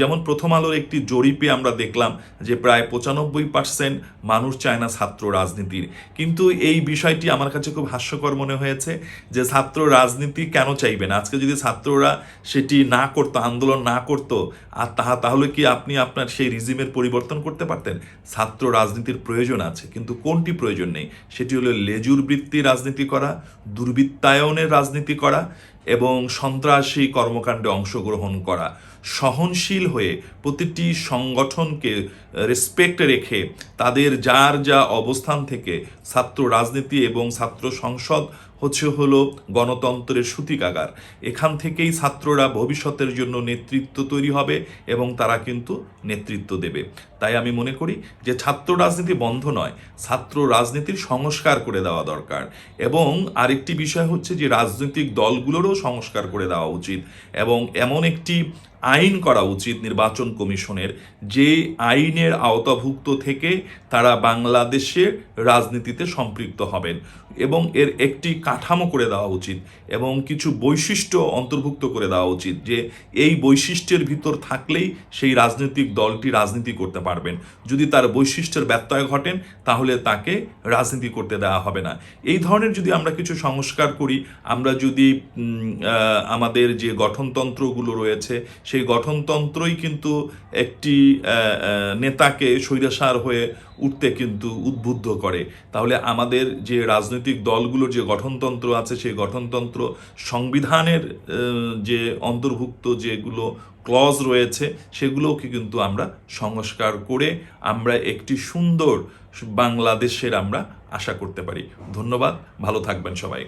যেমন প্রথম আলোর একটি জরিপে আমরা দেখলাম যে প্রায় পঁচানব্বই পার্সেন্ট মানুষ চায় না ছাত্র রাজনীতির। কিন্তু এই বিষয়টি আমার কাছে খুব হাস্যকর মনে হয়েছে যে ছাত্র রাজনীতি কেন চাইবে না? আজকে যদি ছাত্ররা সেটি না করতো, আন্দোলন না করতো, আর তাহা তাহলে কি আপনি আপনার সেই রিজিমের পরিবর্তন করতে পারতেন? ছাত্র রাজনীতির প্রয়োজন আছে, কিন্তু কোনটি প্রয়োজন নেই? সেটি হলো লেজুর বৃত্তি রাজনীতি করা, দুর্বৃত্তায়নের রাজনীতি করা, এবং সন্ত্রাসী কর্মকাণ্ডে অংশগ্রহণ করা। সহনশীল হয়ে প্রতিটি সংগঠনকে রেসপেক্ট রেখে তাদের যার যা অবস্থান থেকে ছাত্র রাজনীতি এবং ছাত্র সংসদ হচ্ছে হলো গণতন্ত্রের সূতিকাগার। এখান থেকেই ছাত্ররা ভবিষ্যতের জন্য নেতৃত্ব তৈরি হবে এবং তারা কিন্তু নেতৃত্ব দেবে। তাই আমি মনে করি যে ছাত্র রাজনীতি বন্ধ নয়, ছাত্র রাজনীতির সংস্কার করে দেওয়া দরকার। এবং আরেকটি বিষয় হচ্ছে যে রাজনৈতিক দলগুলোরও সংস্কার করে দেওয়া উচিত এবং এমন একটি আইন করা উচিত নির্বাচন কমিশনের, যে আইনের আওতাভুক্ত থেকে তারা বাংলাদেশের রাজনীতিতে সম্পৃক্ত হবেন। এবং এর একটি কাঠামো করে দেওয়া উচিত এবং কিছু বৈশিষ্ট্য অন্তর্ভুক্ত করে দেওয়া উচিত যে এই বৈশিষ্ট্যের ভিতর থাকলেই সেই রাজনৈতিক দলটি রাজনীতি করতে পারবেন। যদি তার বৈশিষ্ট্যের ব্যত্যয় ঘটেন তাহলে তাকে রাজনীতি করতে দেওয়া হবে না। এই ধরনের যদি আমরা কিছু সংস্কার করি, আমরা যদি আমাদের যে গঠনতন্ত্রগুলো রয়েছে, সেই গঠনতন্ত্রই কিন্তু একটি নেতাকে স্বৈরাচার হয়ে উঠতে কিন্তু উদ্বুদ্ধ করে। তাহলে আমাদের যে রাজনৈতিক দলগুলোর যে গঠনতন্ত্র আছে, সেই গঠনতন্ত্র সংবিধানের যে অন্তর্ভুক্ত যেগুলো ক্লজ রয়েছে, সেগুলোকে কিন্তু আমরা সংস্কার করে আমরা একটি সুন্দর বাংলাদেশের আমরা আশা করতে পারি। ধন্যবাদ, ভালো থাকবেন সবাই।